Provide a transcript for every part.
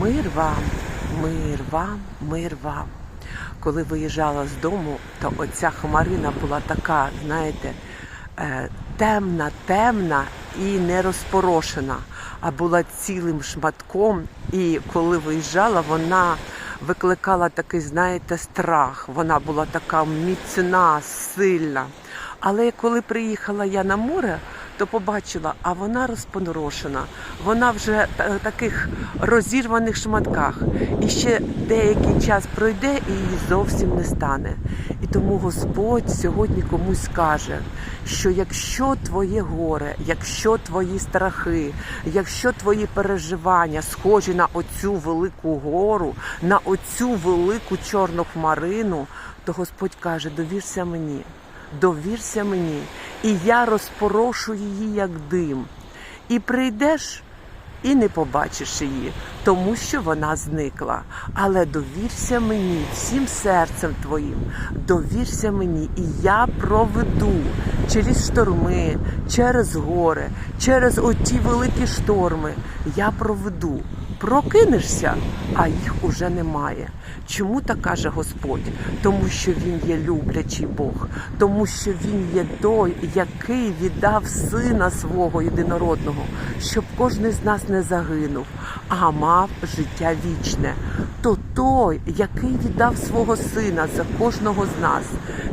Мир вам, мир вам, мир вам. Коли виїжджала з дому, то оця хмарина була така, знаєте, е, темна, темна і не розпорошена, а була цілим шматком. І коли виїжджала, вона викликала такий, знаєте, страх. Вона була така міцна, сильна. Але коли приїхала я на море, то побачила, а вона розпорошена. Вона вже в таких розірваних шматках. І ще деякий час пройде і її зовсім не стане. І тому Господь сьогодні комусь каже, що якщо твоє горе, якщо твої страхи, якщо твої переживання схожі на оцю велику гору, на оцю велику чорну хмарину, то Господь каже: довірся мені довірся мені, і я розпорошу її, як дим. І прийдеш і не побачиш її, тому що вона зникла. Але довірся мені всім серцем твоїм, довірся мені, і я проведу через шторми, через гори, через оті великі шторми. Я проведу. Прокинешся, а їх уже немає. Чому так каже Господь? Тому що Він є люблячий Бог, тому що Він є той, який віддав сина свого єдинородного, щоб кожен з нас не загинув, а мав життя вічне. То той, який віддав свого сина за кожного з нас,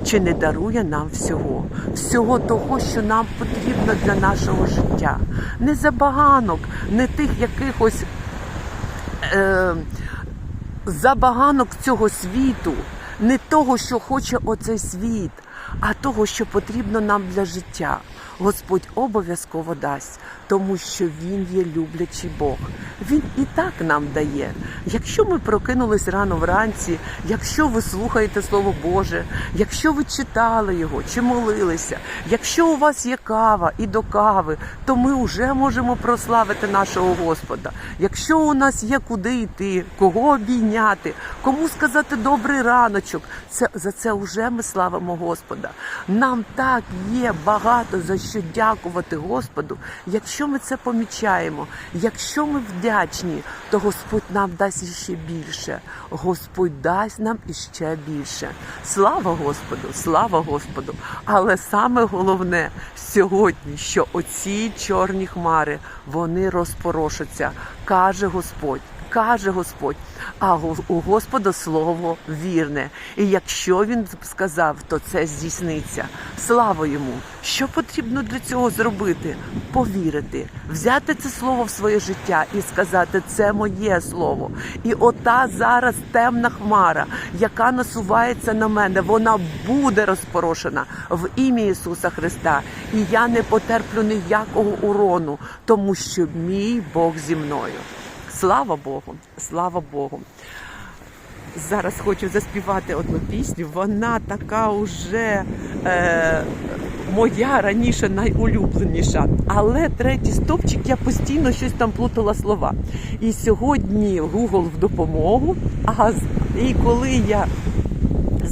чи не дарує нам всього, всього того, що нам потрібно для нашого життя, не забаганок, не тих якихось е, забаганок цього світу, не того, що хоче оцей світ, а того, що потрібно нам для життя. Господь обов'язково дасть, тому що Він є люблячий Бог. Він і так нам дає. Якщо ми прокинулись рано вранці, якщо ви слухаєте Слово Боже, якщо ви читали його чи молилися, якщо у вас є кава і до кави, то ми вже можемо прославити нашого Господа. Якщо у нас є куди йти, кого обійняти, кому сказати добрий раночок, це за це вже ми славимо Господа. Нам так є багато за що дякувати Господу. Якщо ми це помічаємо, якщо ми вдячні, то Господь нам дасть іще більше. Господь дасть нам іще більше. Слава Господу, слава Господу! Але саме головне сьогодні, що оці чорні хмари вони розпорошаться, каже Господь. Каже Господь, а у Господа слово вірне. І якщо він сказав, то це здійсниться. Слава йому! Що потрібно для цього зробити? Повірити, взяти це слово в своє життя і сказати, це моє слово. І ота зараз темна хмара, яка насувається на мене, вона буде розпорошена в ім'я Ісуса Христа. І я не потерплю ніякого урону, тому що мій Бог зі мною. Слава Богу, слава Богу. Зараз хочу заспівати одну пісню. Вона така уже е, моя раніше найулюбленіша. Але третій стовпчик я постійно щось там плутала слова. І сьогодні Google в допомогу. А і коли я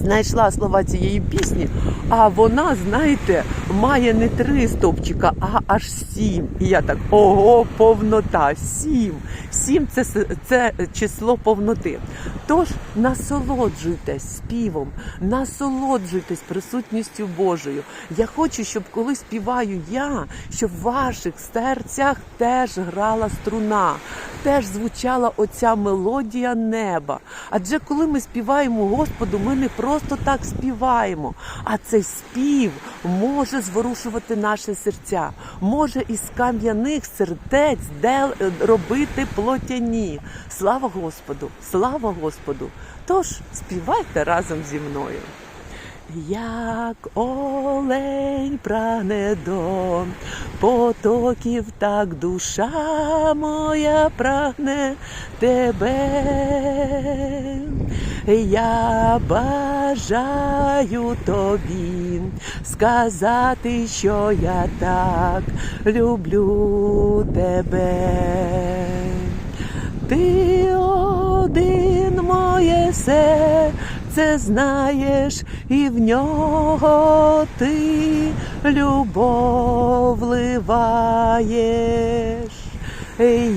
знайшла слова цієї пісні, а вона, знаєте, має не три стовпчика, а аж сім. І я так, ого, повнота, сім. Сім це, це число повноти. Тож насолоджуйтесь співом, насолоджуйтесь присутністю Божою. Я хочу, щоб коли співаю я, щоб в ваших серцях теж грала струна, теж звучала оця мелодія неба. Адже коли ми співаємо Господу, ми не просто так співаємо, а цей спів може зворушувати наші серця, може із кам'яних сердець робити плотяні. Слава Господу! Слава Господу! Тож співайте разом зі мною. Як олень прагне до потоків, так душа моя прагне тебе. Я бажаю тобі сказати, що я так люблю тебе. Ти один моє серце знаєш, і в нього ти любов вливаєш.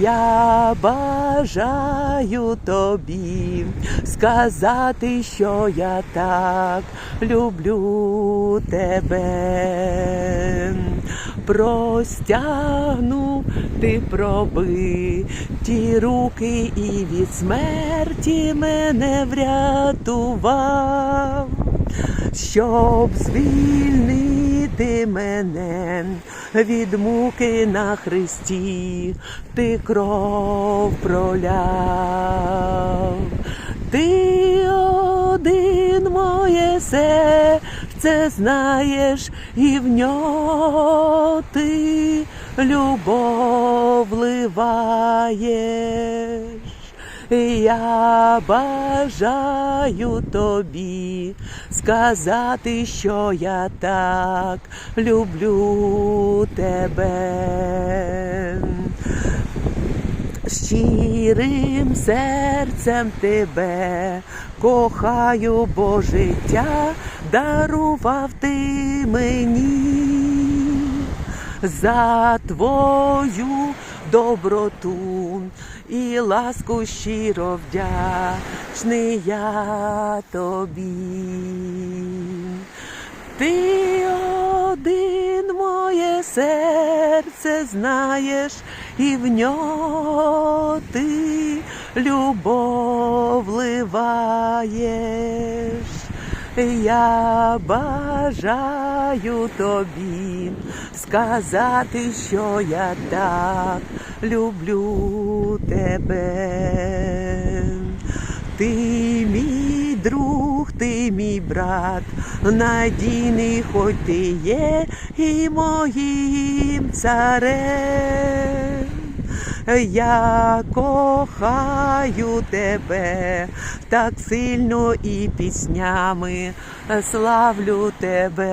Я бажаю тобі сказати, що я так люблю тебе. Простягну ти проби ті руки і від смерті мене врятував, щоб звільнити мене від муки на хресті, ти кров проляв. Ти один моє серце знаєш, і в нього ти любов вливаєш. Я бажаю тобі сказати, що я так люблю тебе щирим серцем тебе кохаю, бо життя дарував ти мені за твою доброту і ласку щиро вдячний я тобі. Ти один моє серце знаєш, і в нього ти любов вливаєш. Я бажаю тобі сказати, що я так люблю тебе. Ти мій друг, ти мій брат, надійний, хоч ти є і моїм царем. Я кохаю тебе так сильно і піснями славлю тебе.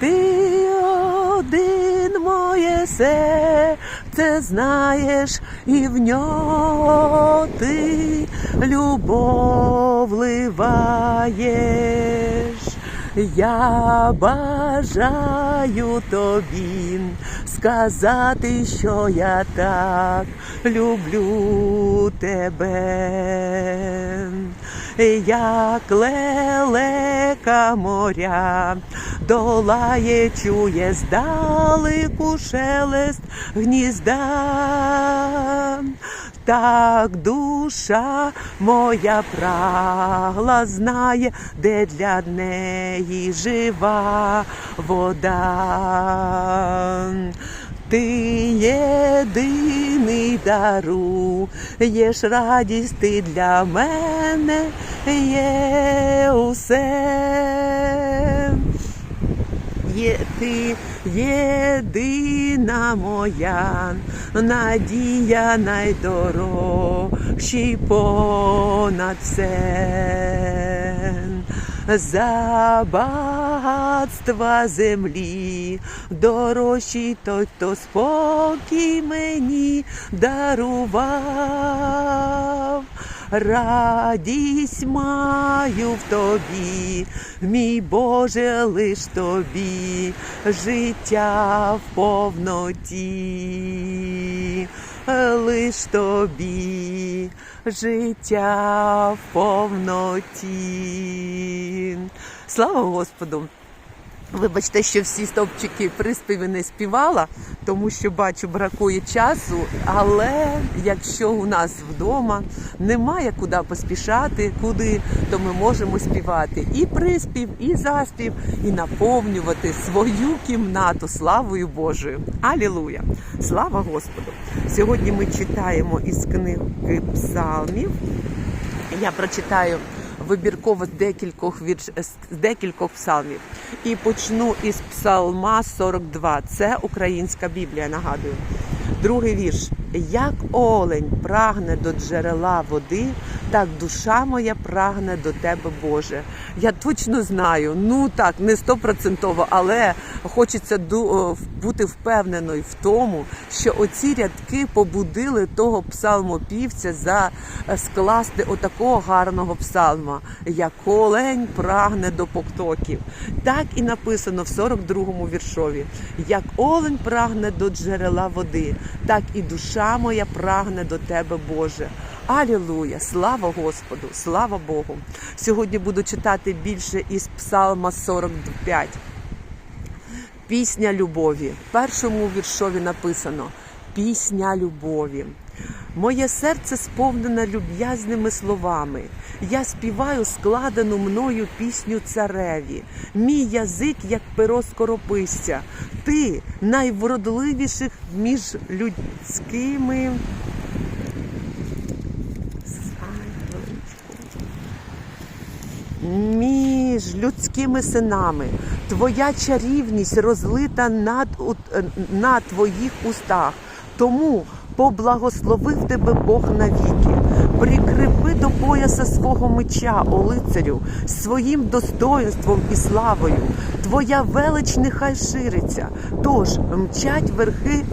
Ти один моє серце знаєш, і в нього ти любов вливаєш. Я бажаю тобі сказати, що я так люблю тебе, як лелека моря, долає, чує здалеку шелест гнізда. Так душа моя прагла знає, де для неї жива вода. Ти єдиний даруєш радість, ти для мене є усе. Є ти єдина моя надія найдорожчий понад все. За багатства землі дорожчий той, хто спокій мені дарував. Радість маю в тобі, мій Боже, лиш тобі, життя в повноті, лиш тобі, життя в повноті. Слава Господу! Вибачте, що всі стовпчики приспіви не співала, тому що бачу, бракує часу. Але якщо у нас вдома немає куди поспішати, куди, то ми можемо співати і приспів, і заспів, і наповнювати свою кімнату славою Божою. Алілуя! Слава Господу! Сьогодні ми читаємо із книги Псалмів. Я прочитаю вибірково декількох вірш декількох псалмів. І почну із псалма 42. Це українська Біблія, нагадую. Другий вірш. Як олень прагне до джерела води, Так душа моя прагне до тебе, Боже. Я точно знаю, ну так, не стопроцентово, але хочеться бути впевненою в тому, що оці рядки побудили того псалмопівця за е, скласти отакого гарного псалма, як олень прагне до потоків. Так і написано в 42-му віршові: як олень прагне до джерела води, так і душа моя прагне до тебе, Боже. Алілуя! Слава Господу! Слава Богу! Сьогодні буду читати більше із Псалма 45. Пісня любові. В першому віршові написано Пісня любові. Моє серце сповнене люб'язними словами. Я співаю складену мною пісню цареві. Мій язик, як перо скорописця. Ти найвродливіших між людськими. Між людськими синами. Твоя чарівність розлита над, е, на твоїх устах. Тому поблагословив тебе Бог навіки. Прикріпи до пояса свого меча, о лицарю, своїм достоинством і славою. Твоя велич нехай шириться. Тож мчать верхи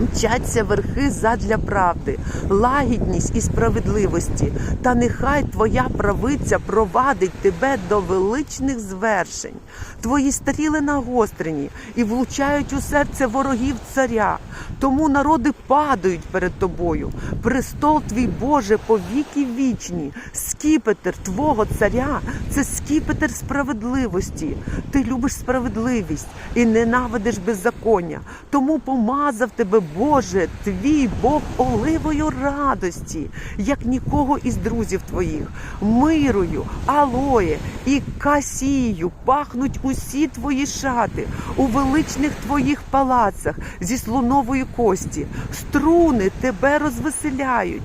Мчаться верхи задля правди, лагідність і справедливості, та нехай твоя правиця провадить тебе до величних звершень. Твої стріли нагострені і влучають у серце ворогів царя. Тому народи падають перед тобою. Престол твій Боже повіки вічні. Скіпетр твого царя це скіпетр справедливості. Ти любиш справедливість і ненавидиш беззаконня. Тому помазав тебе, Боже, твій Бог оливою радості, як нікого із друзів твоїх, мирою, алоє і касією пахнуть усі твої шати у величних твоїх палацах зі слонової кості. Струни тебе розвеселяють.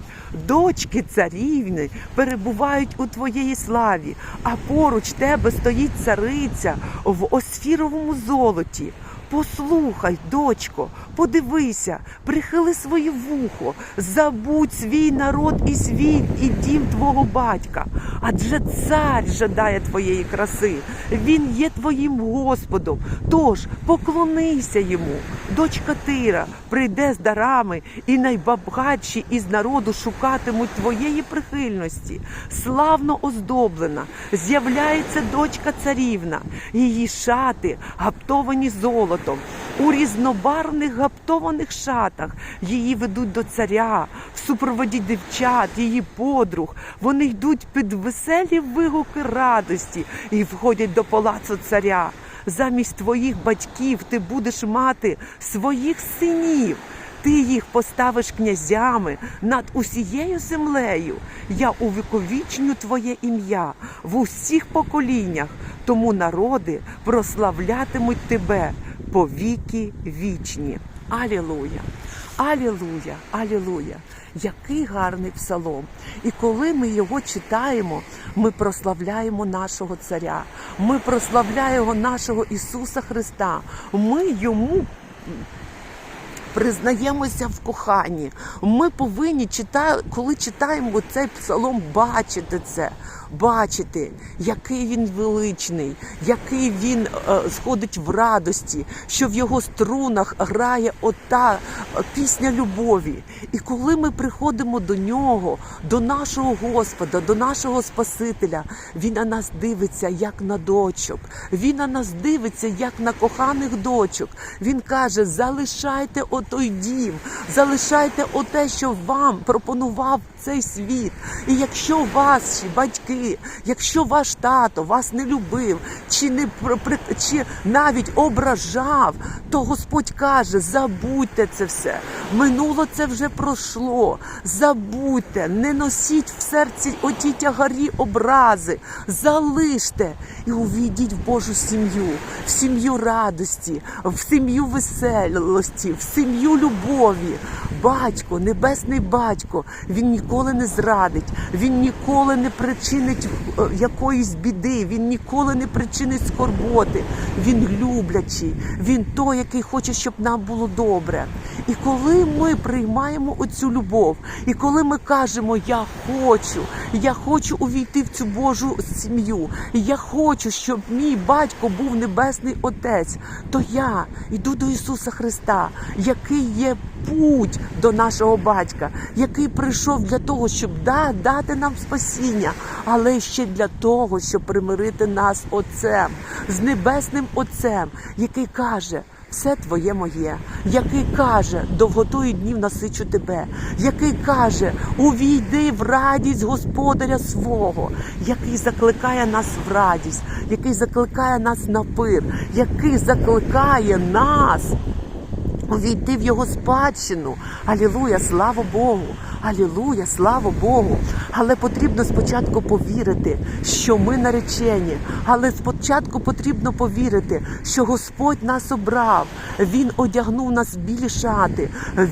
Дочки царівни перебувають у твоєї славі, а поруч тебе стоїть цариця в осфіровому золоті. Послухай, дочко, подивися, прихили своє вухо, забудь свій народ і свій і дім твого батька. Адже цар жадає твоєї краси, він є твоїм Господом. Тож поклонися йому. Дочка Тира прийде з дарами, і найбагатші із народу шукатимуть твоєї прихильності. Славно оздоблена, з'являється дочка царівна, її шати гаптовані золотом. У різнобарвних гаптованих шатах її ведуть до царя, в супроводі дівчат, її подруг. Вони йдуть під веселі вигуки радості і входять до палацу царя. Замість твоїх батьків ти будеш мати своїх синів. Ти їх поставиш князями над усією землею. Я увіковічню твоє ім'я в усіх поколіннях, тому народи прославлятимуть тебе по віки вічні. Алілуя! Алілуя! Алілуя! Який гарний псалом! І коли ми його читаємо, ми прославляємо нашого царя, ми прославляємо нашого Ісуса Христа. Ми йому признаємося в коханні. Ми повинні читати, коли читаємо цей псалом, бачити це, бачити, який він величний, який він е, сходить в радості, що в його струнах грає ота е, пісня любові. І коли ми приходимо до нього, до нашого Господа, до нашого Спасителя, він на нас дивиться як на дочок. Він на нас дивиться як на коханих дочок. Він каже: залишайте отой дім, залишайте оте, що вам пропонував цей світ. І якщо ваші батьки, якщо ваш тато вас не любив, чи не чи навіть ображав, то Господь каже: забудьте це все. Минуло це вже пройшло. Забудьте, не носіть в серці оті тягарі образи, залиште і увійдіть в Божу сім'ю, в сім'ю радості, в сім'ю веселості, в сім'ю любові. Батько, небесний батько, він ніколи не зрадить, він ніколи не причинить е, якоїсь біди, він ніколи не причинить скорботи. Він люблячий, він той, який хоче, щоб нам було добре. І коли ми приймаємо оцю любов, і коли ми кажемо Я хочу, я хочу увійти в цю Божу сім'ю, я хочу, щоб мій батько був небесний отець, то я йду до Ісуса Христа, який є путь до нашого батька, який прийшов для того, щоб да, дати нам спасіння, але ще для того, щоб примирити нас Отцем, з небесним Отцем, який каже. Все твоє моє, який каже, довготою днів насичу тебе, який каже, увійди в радість Господаря свого, який закликає нас в радість, який закликає нас на пир, який закликає нас увійти в його спадщину. Алілуя, слава Богу! Алілуя, слава Богу! Але потрібно спочатку повірити, що ми наречені. Але спочатку потрібно повірити, що Господь нас обрав. Він одягнув нас білі шати,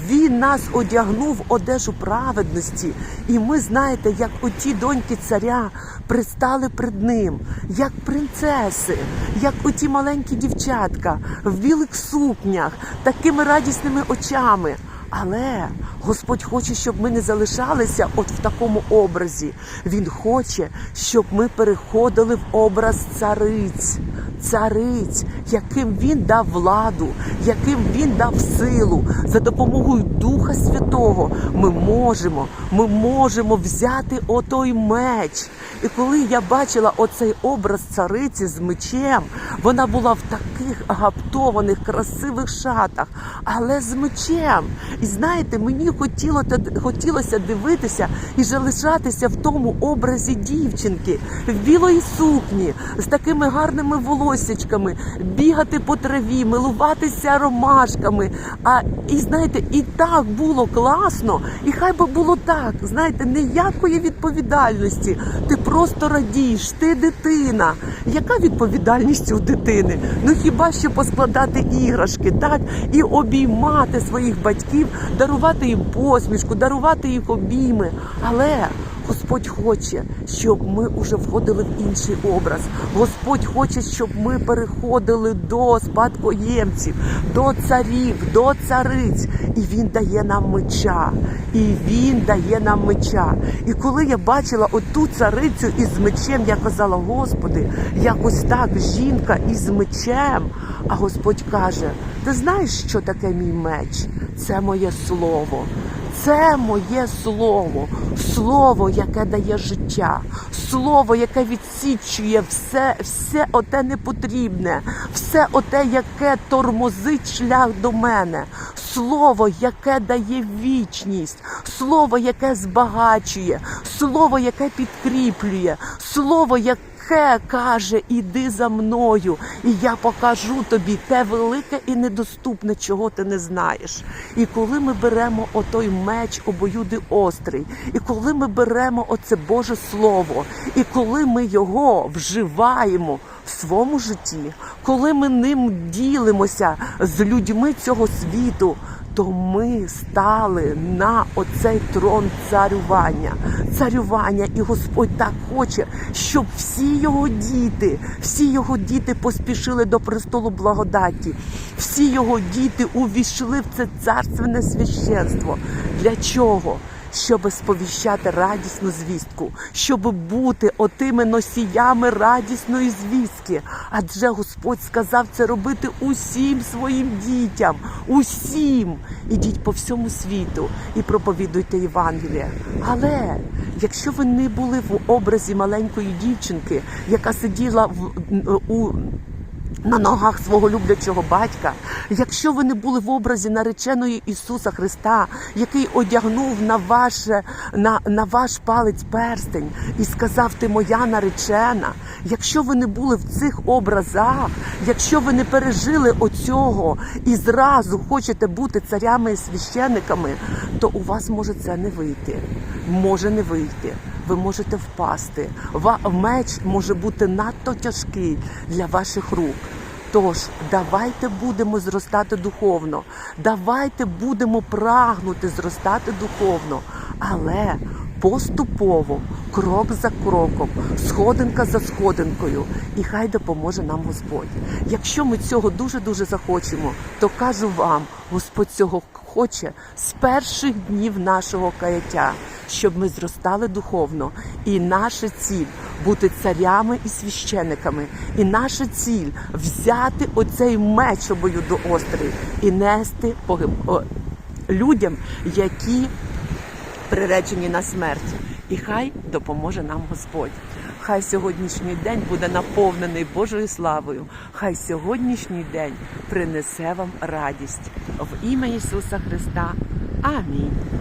Він нас одягнув в одежу праведності. І ми знаєте, як оті доньки царя пристали перед ним, як принцеси, як оті маленькі дівчатка в білих сукнях, такими радісними очами. Але Господь хоче, щоб ми не залишалися от в такому образі. Він хоче, щоб ми переходили в образ цариць, цариць, яким він дав владу, яким він дав силу. За допомогою Духа Святого ми можемо, ми можемо взяти отой меч. І коли я бачила оцей образ цариці з мечем, вона була в таких гаптованих, красивих шатах, але з мечем. І знаєте, мені хотіло, хотілося дивитися і залишатися в тому образі дівчинки в білої сукні з такими гарними волосячками, бігати по траві, милуватися ромашками. А і знаєте, і так було класно, і хай би було так. Знаєте, ніякої відповідальності. Ти просто радієш, ти дитина. Яка відповідальність у дитини? Ну хіба що поскладати іграшки, так і обіймати своїх батьків, дарувати їм посмішку, дарувати їх обійми. Але Господь хоче, щоб ми вже входили в інший образ. Господь хоче, щоб ми переходили до спадкоємців, до царів, до цариць. І Він дає нам меча. І Він дає нам меча. І коли я бачила оту царицю із мечем, я казала, Господи, якось так жінка із мечем. А Господь каже: ти знаєш, що таке мій меч? Це моє слово. Це моє слово, слово, яке дає життя, слово, яке відсічує все, все оте непотрібне, все оте, яке тормозить шлях до мене, слово, яке дає вічність, слово, яке збагачує, слово, яке підкріплює, слово, яке яке каже, іди за мною, і я покажу тобі те велике і недоступне, чого ти не знаєш. І коли ми беремо отой меч обоюди острий, і коли ми беремо оце Боже Слово, і коли ми його вживаємо в своєму житті, коли ми ним ділимося з людьми цього світу то ми стали на оцей трон царювання. Царювання, і Господь так хоче, щоб всі його діти, всі його діти поспішили до престолу благодаті, всі його діти увійшли в це царственне священство. Для чого? Щоб сповіщати радісну звістку, щоб бути отими носіями радісної звістки. Адже Господь сказав це робити усім своїм дітям, усім. Ідіть по всьому світу і проповідуйте Євангеліє. Але якщо ви не були в образі маленької дівчинки, яка сиділа в у на ногах свого люблячого батька, якщо ви не були в образі нареченої Ісуса Христа, який одягнув на ваше, на, на ваш палець перстень і сказав, ти моя наречена, якщо ви не були в цих образах, якщо ви не пережили оцього і зразу хочете бути царями і священниками, то у вас може це не вийти. Може не вийти. Ви можете впасти. Меч може бути надто тяжкий для ваших рук. Тож давайте будемо зростати духовно, давайте будемо прагнути зростати духовно, але поступово, крок за кроком, сходинка за сходинкою, і хай допоможе нам Господь. Якщо ми цього дуже дуже захочемо, то кажу вам, Господь цього хоче з перших днів нашого каяття, щоб ми зростали духовно, і наша ціль бути царями і священиками, і наша ціль взяти оцей меч обоюдоострий і нести погиб... людям, які приречені на смерть. І хай допоможе нам Господь. Хай сьогоднішній день буде наповнений Божою славою. Хай сьогоднішній день принесе вам радість в ім'я Ісуса Христа. Амінь.